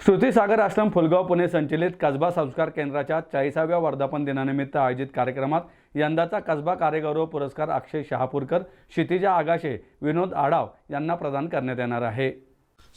श्रुतीसागर आश्रम फुलगाव पुणे संचलित कसबा संस्कार केंद्राच्या चाळीसाव्या वर्धापन दिनानिमित्त आयोजित कार्यक्रमात यंदाचा कसबा कार्यगौरव पुरस्कार अक्षय शहापूरकर क्षितिजा आगाशे विनोद आडाव यांना प्रदान करण्यात येणार आहे.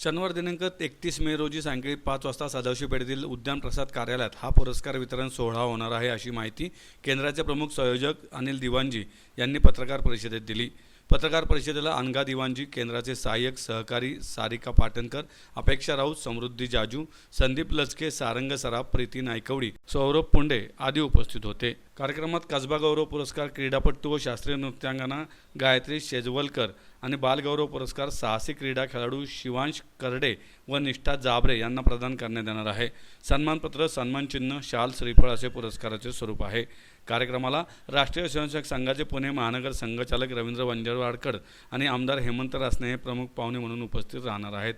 शनिवार दिनांक एकतीस मे रोजी सायंकाळी पाच वाजता सदाशिव पेठेतील उद्यान प्रसाद कार्यालयात हा पुरस्कार वितरण सोहळा होणार आहे अशी माहिती केंद्राचे प्रमुख संयोजक अनिल दिवानजी यांनी पत्रकार परिषदेत दिली. पत्रकार परिषदेला अनगा दिवाणजी केंद्राचे सहाय्यक सहकारी सारिका पाटणकर अपेक्षा राऊत समृद्धी जाजू संदीप लचके सारंग सराफ प्रीती नायकवडी सौरभ पुंडे आदी उपस्थित होते. कार्यक्रमात कसबा गौरव पुरस्कार क्रीडापटू व शास्त्रीय नृत्यांगना गायत्री शेजवलकर आणि बालगौरव पुरस्कार साहसी क्रीडा खेळाडू शिवांश करडे व निष्ठा जाबरे यांना प्रदान करण्यात येणार आहे. सन्मानपत्र सन्मानचिन्ह शाल श्रीफळ असे पुरस्काराचे स्वरूप आहे. कार्यक्रमाला राष्ट्रीय स्वयंसेवक संघाचे पुणे महानगर संघचालक रवींद्र वंजरवाडकर आणि आमदार हेमंत रासने हे प्रमुख पाहुणे म्हणून उपस्थित राहणार आहेत.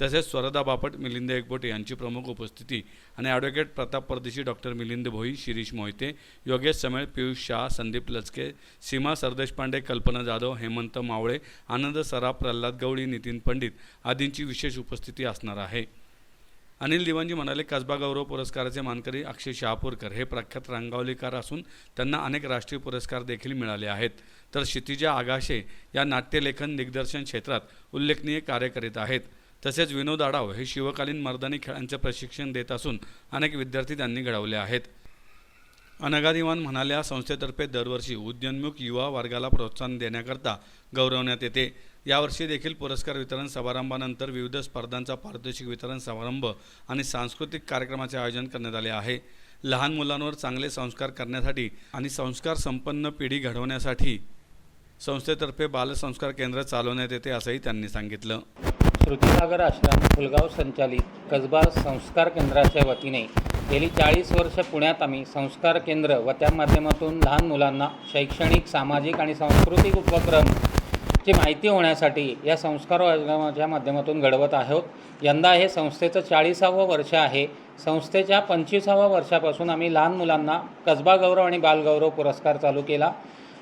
तसेच स्वरदा बापट मिलिंद एकबोटे यांची प्रमुख उपस्थिती आणि ॲडव्होकेट प्रताप परदेशी डॉक्टर मिलिंद भोई शिरीष मोहिते योगेश समेळ पियुष शाह संदीप लचके सीमा सरदेशपांडे कल्पना जाधव हेमंत मावळे आनंद सराफ प्रल्हाद गवळी नितीन पंडित आदींची विशेष उपस्थिती असणार आहे. अनिल दिवांजी म्हणाले कसबा गौरव पुरस्काराचे मानकरी अक्षय शहापूरकर हे प्रख्यात रंगावलीकार असून त्यांना अनेक राष्ट्रीय पुरस्कार देखील मिळाले आहेत. तर क्षितिजा आगाशे या नाट्यलेखन दिग्दर्शन क्षेत्रात उल्लेखनीय कार्य करीत आहेत. तसेच विनोद आडाव हे शिवकालीन मर्दानी खेळांचे प्रशिक्षण देत असून अनेक विद्यार्थी त्यांनी घडवले आहेत. अनगादिवान म्हणाल्या संस्थेतर्फे दरवर्षी उद्योन्मुख युवा वर्गाला प्रोत्साहन देण्याकरता गौरवण्यात येते. यावर्षी देखील पुरस्कार वितरण समारंभानंतर विविध स्पर्धांचा पारितोषिक वितरण समारंभ आणि सांस्कृतिक कार्यक्रमाचे आयोजन करण्यात आले आहे. लहान मुलांवर चांगले संस्कार करण्यासाठी आणि संस्कार संपन्न पिढी घडवण्यासाठी संस्थेतर्फे बालसंस्कार केंद्र चालवण्यात येते असंही त्यांनी सांगितलं. श्रुतीसागर आश्रम फुलगाव संचालित कसबा संस्कार केंद्राच्या वतीने गेली चाळीस वर्ष पुण्यात आम्ही संस्कार केंद्र व त्या माध्यमातून लहान मुलांना शैक्षणिक सामाजिक आणि सांस्कृतिक उपक्रम ची माहिती होण्यासाठी या संस्कार कार्यक्रमाच्या माध्यमातून घडवत आहोत. यंदा हे संस्थेचं चाळीसावं वर्ष आहे. संस्थेच्या पंचवीसाव्या वर्षापासून आम्ही लहान मुलांना कसबा गौरव आणि बालगौरव पुरस्कार चालू केला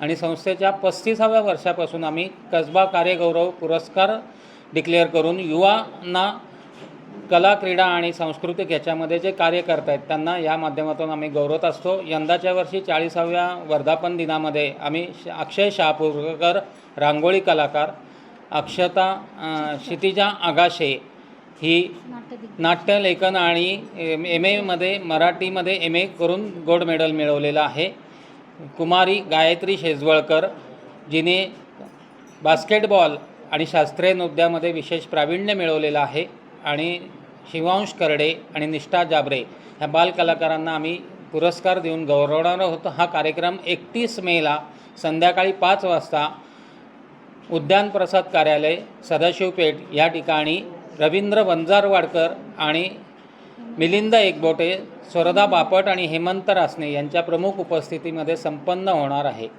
आणि संस्थेच्या पस्तीसाव्या वर्षापासून आम्ही कसबा कार्यगौरव पुरस्कार डिक्लेअर करून युवांना कला क्रीडा आणि सांस्कृतिक याच्यामध्ये जे कार्य करत आहेत त्यांना या माध्यमातून आम्ही गौरवत असतो. यंदाच्या वर्षी चाळीसाव्या वर्धापन दिनामध्ये आम्ही श- अक्षय शहापूरकर रांगोळी कलाकार अक्षता क्षितिजा आगाशे ही नाट्यलेखन आणि एम एमध्ये मराठीमध्ये एम ए करून गोल्ड मेडल मिळवलेलं आहे. कुमारी गायत्री शेजवळकर जिने बास्केटबॉल आणि शास्त्रीय नृत्यामध्ये विशेष प्रावीण्य मिळवलेलं आहे. आणि शिवांश करडे आणि निष्ठा जाबरे ह्या बालकलाकारांना आम्ही पुरस्कार देऊन गौरवणार आहोत. हा कार्यक्रम एकतीस मेला संध्याकाळी पाच वाजता उद्यान प्रसाद कार्यालय सदाशिवपेठ या ठिकाणी रवींद्र वंजारवाडकर आणि मिलिंद एकबोटे स्वरदा बापट आणि हेमंत रासने यांच्या प्रमुख उपस्थितीमध्ये संपन्न होणार आहे.